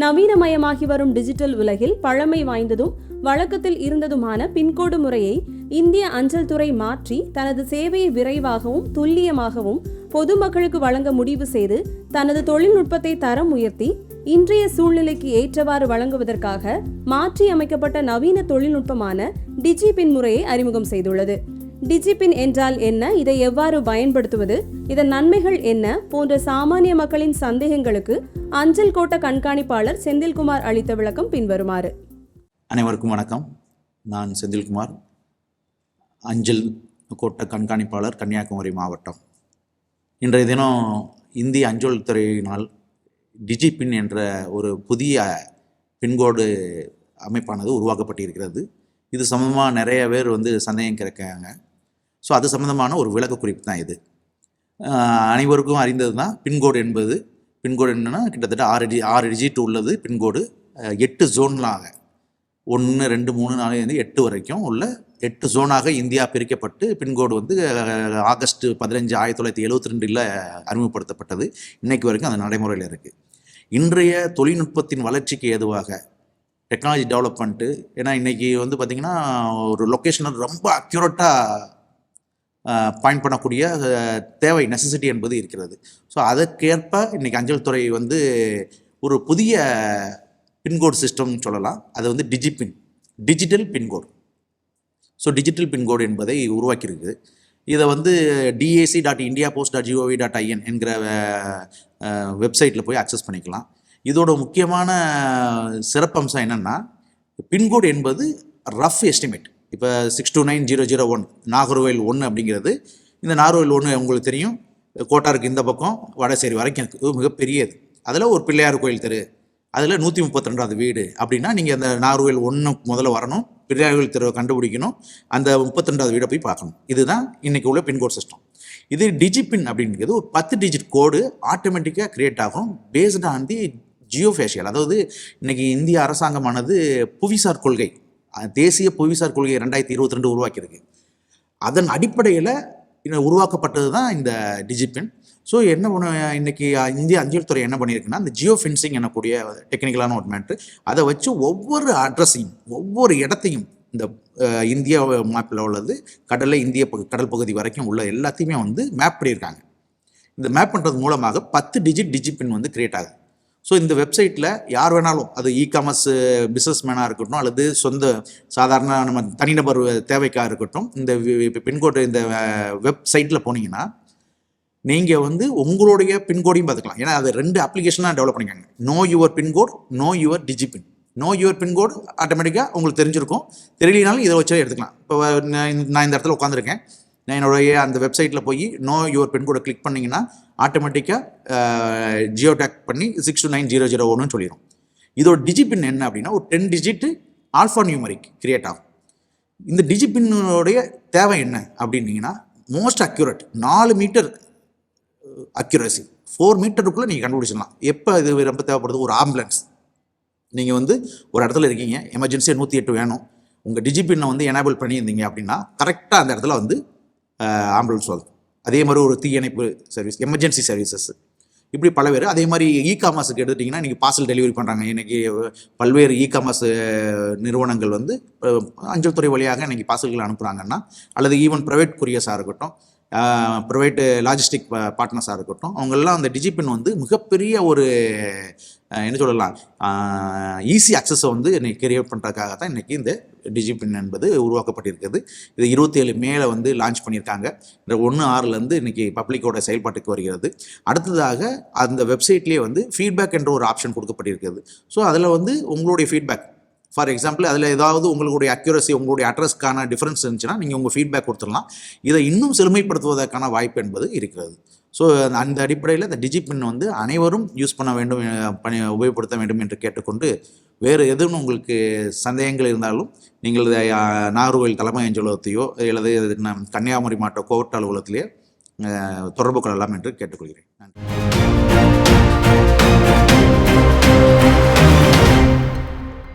நவீனமயமாகி வரும் டிஜிட்டல் உலகில் பழமை வாய்ந்ததும் வழக்கத்தில் இருந்ததுமான பின்கோடு முறையை இந்திய அஞ்சல் துறை மாற்றி தனது சேவையை விரைவாகவும் துல்லியமாகவும் பொதுமக்களுக்கு வழங்க முடிவு செய்து தனது தொழில்நுட்பத்தை தரம் உயர்த்தி இன்றைய சூழ்நிலைக்கு ஏற்றவாறு வழங்குவதற்காக மாற்றி அமைக்கப்பட்ட நவீன தொழில்நுட்பமான டிஜிபின் முறையை அறிமுகம் செய்துள்ளது. டிஜிபின் என்றால் என்ன? இதை எவ்வாறு பயன்படுத்துவது? இதன் நன்மைகள் என்ன? போன்ற சாமானிய மக்களின் சந்தேகங்களுக்கு அஞ்சல் கோட்ட கண்காணிப்பாளர் செந்தில்குமார் அளித்த விளக்கம் பின்வருமாறு. அனைவருக்கும் வணக்கம். நான் செந்தில்குமார் அஞ்சல் கோட்ட கண்காணிப்பாளர் கன்னியாகுமரி மாவட்டம். இன்றைய தினம் இந்திய அஞ்சல் துறையினால் டிஜிபின் என்ற ஒரு புதிய பின்கோடு அமைப்பானது உருவாக்கப்பட்டிருக்கிறது. இது சம்மந்தமாக நிறைய பேர் வந்து சந்தேகம் கிடைக்காங்க ஸோ அது சம்மந்தமான ஒரு விளக்க குறிப்பு தான் இது. அனைவருக்கும் அறிந்தது தான் பின்கோடு என்பது பின்கோடு என்னன்னா கிட்டத்தட்ட ஆறு டி ஆறு டிஜிட் உள்ளது பின்கோடு. எட்டு ஜோன்களாக ஒன்று ரெண்டு மூணு நாலு வந்து எட்டு வரைக்கும் உள்ள எட்டு ஜோனாக இந்தியா பிரிக்கப்பட்டு பின்கோடு வந்து ஆகஸ்ட் பதினஞ்சு ஆயிரத்தி தொள்ளாயிரத்தி எழுபத்தி ரெண்டில் அறிமுகப்படுத்தப்பட்டது. இன்றைக்கு வரைக்கும் அது நடைமுறையில் இருக்குது இன்றைய தொழில்நுட்பத்தின் வளர்ச்சிக்கு ஏதுவாக டெக்னாலஜி டெவலப்மெண்ட்டு ஏன்னா இன்றைக்கி வந்து பார்த்திங்கன்னா ஒரு லொக்கேஷனை ரொம்ப அக்யூரேட்டாக பாயிண்ட் பண்ணக்கூடிய தேவை நெசசிட்டி என்பது இருக்கிறது. ஸோ அதற்கேற்ப இன்றைக்கி அஞ்சல் துறை வந்து ஒரு புதிய பின்கோடு சிஸ்டம்னு சொல்லலாம். அது வந்து DIGIPIN digital pincode so digital pincode என்பதை உருவாக்கியிருக்கு. இதை வந்து DAC dot India Post dot GOV dot IN என்கிற வெப்சைட்டில் போய் அக்சஸ் பண்ணிக்கலாம். இதோட முக்கியமான சிறப்பம்சம் என்னென்னா பின்கோடு என்பது ரஃப் எஸ்டிமேட் இப்போ six two nine zero zero one Nagercoil ஒன்று அப்படிங்கிறது. இந்த நாகர்கோவில் ஒன்று உங்களுக்கு தெரியும். கோட்டாருக்கு இந்த பக்கம் வடசேரி வரைக்கும் இருக்குது மிகப்பெரியது. அதில் ஒரு பிள்ளையார் கோயில் தெரு. அதில் நூற்றி முப்பத்தி ரெண்டாவது வீடு. அப்படின்னா நீங்கள் அந்த நாகர்கோவில் ஒன்று முதல்ல வரணும். பிள்ளையார் கோயில் தெருவை கண்டுபிடிக்கணும். அந்த முப்பத்தி ரெண்டாவது வீடை போய் பார்க்கணும். இதுதான் இன்றைக்கி உள்ள பின்கோட் சிஸ்டம் இது டிஜிபின் அப்படிங்கிறது ஒரு பத்து டிஜிட் கோடு ஆட்டோமேட்டிக்காக கிரியேட் ஆகும். பேஸ்டு ஆன் தி ஜியோஃபேஷியல் அதாவது இன்றைக்கி இந்திய அரசாங்கமானது புவிசார் கொள்கை தேசிய புவிசார் கொள்கை ரெண்டாயிரத்தி இருபத்தி ரெண்டு உருவாக்கியிருக்கு. அதன் அடிப்படையில் உருவாக்கப்பட்டது தான் இந்த டிஜிபின். ஸோ என்ன பண்ண இன்னைக்கு இந்திய அஞ்சல் துறை என்ன பண்ணியிருக்குன்னா இந்த ஜியோ ஃபென்சிங் எனக்கூடிய டெக்னிக்கலான ஒரு மேட்ரு அதை வச்சு ஒவ்வொரு அட்ரஸையும் ஒவ்வொரு இடத்தையும் இந்த இந்தியா மேப்பில் உள்ளது கடலில் இந்திய பகு- கடல் பகுதி வரைக்கும் உள்ள எல்லாத்தையுமே வந்து மேப் பண்ணியிருக்காங்க. இந்த மேப் பண்ணுறது மூலமாக பத்து டிஜிட் டிஜிபின் வந்து கிரியேட் ஆகுது. ஸோ இந்த வெப்சைட்டில் யார் வேணாலும் அது இ காமர்ஸ் பிஸ்னஸ் மேனாக இருக்கட்டும் அல்லது சொந்த சாதாரண நம்ம தனிநபர் தேவைக்காக இருக்கட்டும் இந்த பின்கோடு இந்த வெப்சைட்டில் போனீங்கன்னா நீங்கள் வந்து உங்களுடைய பின்கோடையும் பார்த்துக்கலாம். ஏன்னா அது ரெண்டு அப்ளிகேஷனாக டெவலப் பண்ணிக்காங்க know your pincode know your DIGIPIN know your pincode ஆட்டோமேட்டிக்காக உங்களுக்கு தெரிஞ்சிருக்கும். தெரியலனாலும் இதை வச்சே எடுத்துக்கலாம். இப்போ நான் நான் இந்த இடத்துல உட்காந்துருக்கேன் நான் என்னுடைய அந்த வெப்சைட்டில் போய் நோ யுவர் பின்கோடை கிளிக் பண்ணிங்கன்னா ஆட்டோமேட்டிக்காக ஜியோ டேக் பண்ணி six two nine zero zero ஒன்று சொல்லிடும் இதோட டிஜிபின் என்ன அப்படின்னா ஒரு ten digit alphanumeric create ஆகும். இந்த டிஜிபின்னுடைய தேவை என்ன அப்படின்னீங்கன்னா மோஸ்ட் அக்யூரேட் நாலு மீட்டர் அக்யூரசி ஃபோர் மீட்டருக்குள்ளே நீங்கள் கண்டுபிடிச்சிடலாம். எப்போ இது ரொம்ப தேவைப்படுது? ஒரு ஆம்புலன்ஸ் நீங்கள் வந்து ஒரு இடத்துல இருக்கீங்க எமர்ஜென்சியாக நூற்றி எட்டு வேணும். உங்கள் டிஜிபின்னை வந்து எனேபிள் பண்ணியிருந்தீங்க அப்படின்னா கரெக்டாக அந்த இடத்துல வந்து ஆம்புலன்ஸ் வரும் அதே மாதிரி ஒரு தீயணைப்பு சர்வீஸ் எமர்ஜென்சி சர்வீசஸ் இப்படி பல பேர். அதே மாதிரி இ காமர்ஸுக்கு எடுத்துட்டிங்கன்னா இன்றைக்கி பார்சல் டெலிவரி பண்ணுறாங்க இன்றைக்கி பல்வேறு இ காமர்ஸ் நிறுவனங்கள் வந்து அஞ்சல் துறை வழியாக இன்றைக்கி பார்சல்கள் அனுப்புகிறாங்கன்னா அல்லது ஈவன் ப்ரைவேட் கொரியர்ஸாக இருக்கட்டும் ப்ரைவேட்டு லாஜிஸ்டிக் பார்ட்னர்ஸாக இருக்கட்டும் அவங்கெல்லாம் அந்த டிஜிபின் வந்து மிகப்பெரிய ஒரு என்ன சொல்லலாம் ஈஸி அக்சஸை வந்து இன்னைக்கு கிரியேட் பண்ணுறதுக்காக தான் இன்றைக்கி இந்த டிஜிபின் என்பது உருவாக்கப்பட்டிருக்கிறது இது இருபத்தி ஏழு மேலே வந்து லான்ச் பண்ணியிருக்காங்க. இந்த ஒன்று ஆறுலேருந்து இன்றைக்கி பப்ளிக்கோட செயல்பாட்டுக்கு வருகிறது. அடுத்ததாக அந்த வெப்சைட்லேயே வந்து ஃபீட்பேக் என்ற ஒரு ஆப்ஷன் கொடுக்கப்பட்டிருக்கிறது ஸோ அதில் வந்து உங்களுடைய ஃபீட்பேக் ஃபார் எக்ஸாம்பிள் அதில் ஏதாவது உங்களுடைய அக்யூரசி உங்களுடைய அட்ரஸ்க்கான டிஃப்ரென்ஸ் இருந்துச்சுன்னா நீங்கள் உங்கள் ஃபீட்பேக் கொடுத்துடலாம். இதை இன்னும் செழுமைப்படுத்துவதற்கான வாய்ப்பு என்பது இருக்கிறது. ஸோ அந்த அடிப்படையில் இந்த டிஜிபின் வந்து அனைவரும் யூஸ் பண்ண வேண்டும் பணி உபயோகப்படுத்த வேண்டும் என்று கேட்டுக்கொண்டு வேறு எதுவும் உங்களுக்கு சந்தேகங்கள் இருந்தாலும் நீங்கள் நாகர்கோவில் தலைமை அஞ்சலகத்தையோ அல்லது கன்னியாகுமரி மாவட்ட கோவட்ட அலுவலகத்திலேயோ தொடர்பு கொள்ளலாம் என்று கேட்டுக்கொள்கிறேன். நன்றி.